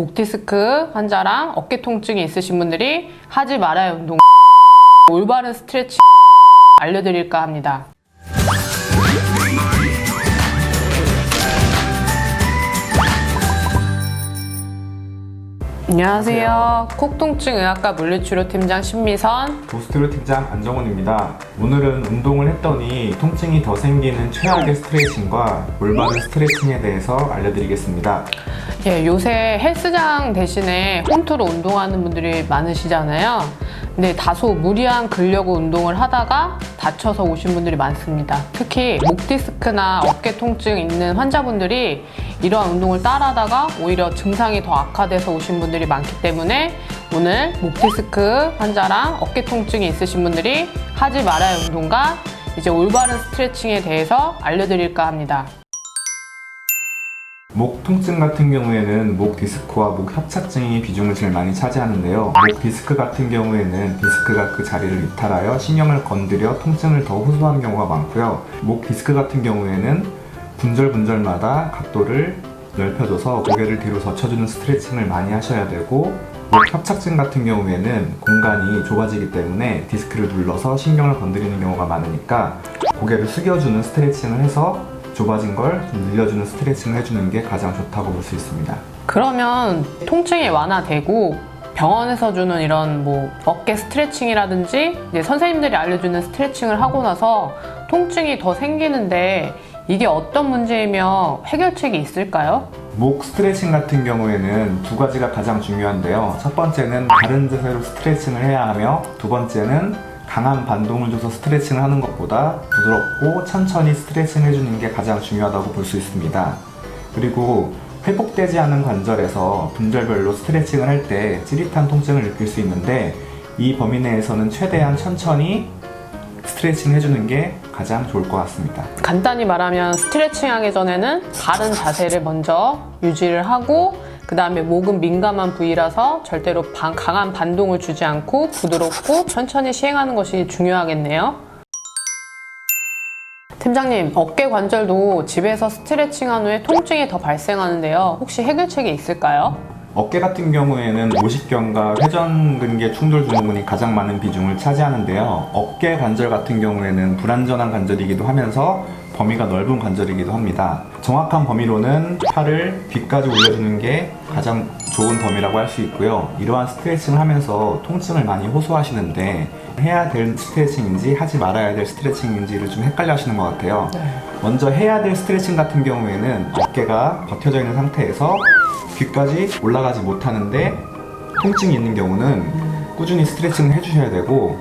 목 디스크 환자랑 어깨 통증이 있으신 분들이 하지 말아야 운동 올바른 스트레칭 알려드릴까 합니다. 안녕하세요. 콕통증 의학과 물리치료팀장 신미선. 보스트로 팀장 안정훈입니다. 오늘은 운동을 했더니 통증이 더 생기는 최악의 스트레칭과 올바른 스트레칭에 대해서 알려드리겠습니다. 예, 요새 헬스장 대신에 홈트로 운동하는 분들이 많으시잖아요. 근데 다소 무리한 근력 운동을 하다가 다쳐서 오신 분들이 많습니다. 특히 목 디스크나 어깨 통증 있는 환자분들이 이러한 운동을 따라하다가 오히려 증상이 더 악화돼서 오신 분들이 많기 때문에 오늘 목 디스크 환자랑 어깨 통증이 있으신 분들이 하지 말아야 운동과 이제 올바른 스트레칭에 대해서 알려드릴까 합니다. 목 통증 같은 경우에는 목 디스크와 목 협착증이 비중을 제일 많이 차지하는데요. 목 디스크 같은 경우에는 디스크가 그 자리를 이탈하여 신경을 건드려 통증을 더 호소하는 경우가 많고요. 목 디스크 같은 경우에는 분절 분절마다 각도를 넓혀줘서 고개를 뒤로 젖혀주는 스트레칭을 많이 하셔야 되고 목 협착증 같은 경우에는 공간이 좁아지기 때문에 디스크를 눌러서 신경을 건드리는 경우가 많으니까 고개를 숙여주는 스트레칭을 해서 좁아진 걸좀 늘려주는 스트레칭을 해주는 게 가장 좋다고 볼 수 있습니다. 그러면 통증이 완화되고 병원에서 주는 이런 뭐 어깨 스트레칭이라든지 이제 선생님들이 알려주는 스트레칭을 하고 나서 통증이 더 생기는데 이게 어떤 문제이며 해결책이 있을까요? 목 스트레칭 같은 경우에는 두 가지가 가장 중요한데요. 첫 번째는 바른 자세로 스트레칭을 해야 하며 두 번째는 강한 반동을 줘서 스트레칭을 하는 것보다 부드럽고 천천히 스트레칭 해주는 게 가장 중요하다고 볼 수 있습니다. 그리고 회복되지 않은 관절에서 분절별로 스트레칭을 할 때 찌릿한 통증을 느낄 수 있는데 이 범위 내에서는 최대한 천천히 스트레칭 해주는 게 가장 좋을 것 같습니다. 간단히 말하면 스트레칭 하기 전에는 바른 자세를 먼저 유지를 하고 그 다음에 목은 민감한 부위라서 절대로 반- 강한 반동을 주지 않고 부드럽고 천천히 시행하는 것이 중요하겠네요. 팀장님, 어깨 관절도 집에서 스트레칭한 후에 통증이 더 발생하는데요. 혹시 해결책이 있을까요? 어깨 같은 경우에는 오십견과 회전근개 충돌 증후군이 가장 많은 비중을 차지하는데요. 어깨 관절 같은 경우에는 불완전한 관절이기도 하면서 범위가 넓은 관절이기도 합니다. 정확한 범위로는 팔을 뒤까지 올려주는 게 가장 좋은 범위라고 할 수 있고요. 이러한 스트레칭을 하면서 통증을 많이 호소하시는데 해야 될 스트레칭인지 하지 말아야 될 스트레칭인지를 좀 헷갈려 하시는 것 같아요. 먼저 해야 될 스트레칭 같은 경우에는 어깨가 버텨져 있는 상태에서 귀까지 올라가지 못하는데 통증이 있는 경우는 꾸준히 스트레칭을 해주셔야 되고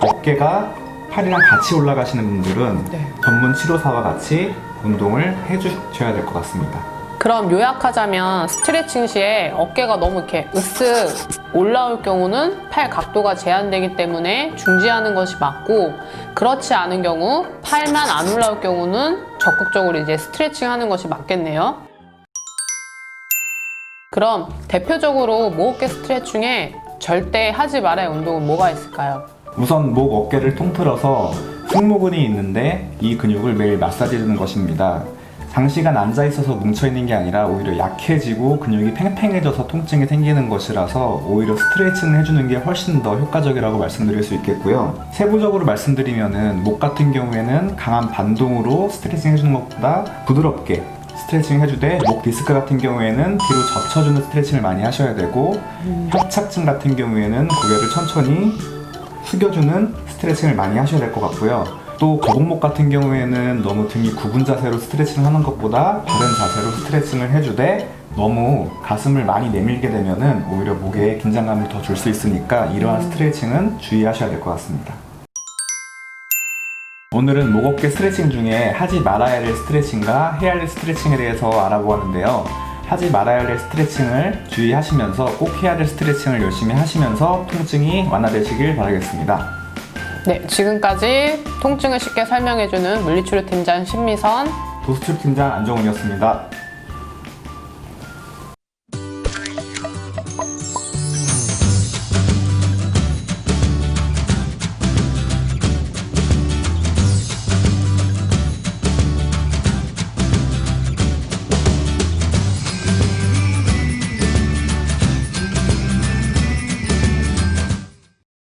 어깨가 팔이랑 같이 올라가시는 분들은 네. 전문 치료사와 같이 운동을 해주셔야 될 것 같습니다. 그럼 요약하자면 스트레칭 시에 어깨가 너무 이렇게 으쓱 올라올 경우는 팔 각도가 제한되기 때문에 중지하는 것이 맞고 그렇지 않은 경우 팔만 안 올라올 경우는 적극적으로 이제 스트레칭 하는 것이 맞겠네요. 그럼 대표적으로 목어깨 스트레칭에 절대 하지 말아야 할 운동은 뭐가 있을까요? 우선 목 어깨를 통틀어서 승모근이 있는데 이 근육을 매일 마사지 해주는 것입니다. 장시간 앉아 있어서 뭉쳐 있는 게 아니라 오히려 약해지고 근육이 팽팽해져서 통증이 생기는 것이라서 오히려 스트레칭을 해주는 게 훨씬 더 효과적이라고 말씀드릴 수 있겠고요. 세부적으로 말씀드리면은 목 같은 경우에는 강한 반동으로 스트레칭 해주는 것보다 부드럽게 스트레칭 해주되 목 디스크 같은 경우에는 뒤로 젖혀주는 스트레칭을 많이 하셔야 되고 협착증 같은 경우에는 고개를 천천히 숙여주는 스트레칭을 많이 하셔야 될 것 같고요. 또 거북목 같은 경우에는 너무 등이 굽은 자세로 스트레칭을 하는 것보다 바른 자세로 스트레칭을 해주되 너무 가슴을 많이 내밀게 되면은 오히려 목에 긴장감을 더 줄 수 있으니까 이러한 스트레칭은 주의하셔야 될 것 같습니다. 오늘은 목 어깨 스트레칭 중에 하지 말아야 할 스트레칭과 해야 할 스트레칭에 대해서 알아보았는데요. 하지 말아야 할 스트레칭을 주의하시면서 꼭 해야 될 스트레칭을 열심히 하시면서 통증이 완화되시길 바라겠습니다. 네, 지금까지 통증을 쉽게 설명해주는 물리치료팀장 신미선 도수출 팀장 안정훈이었습니다.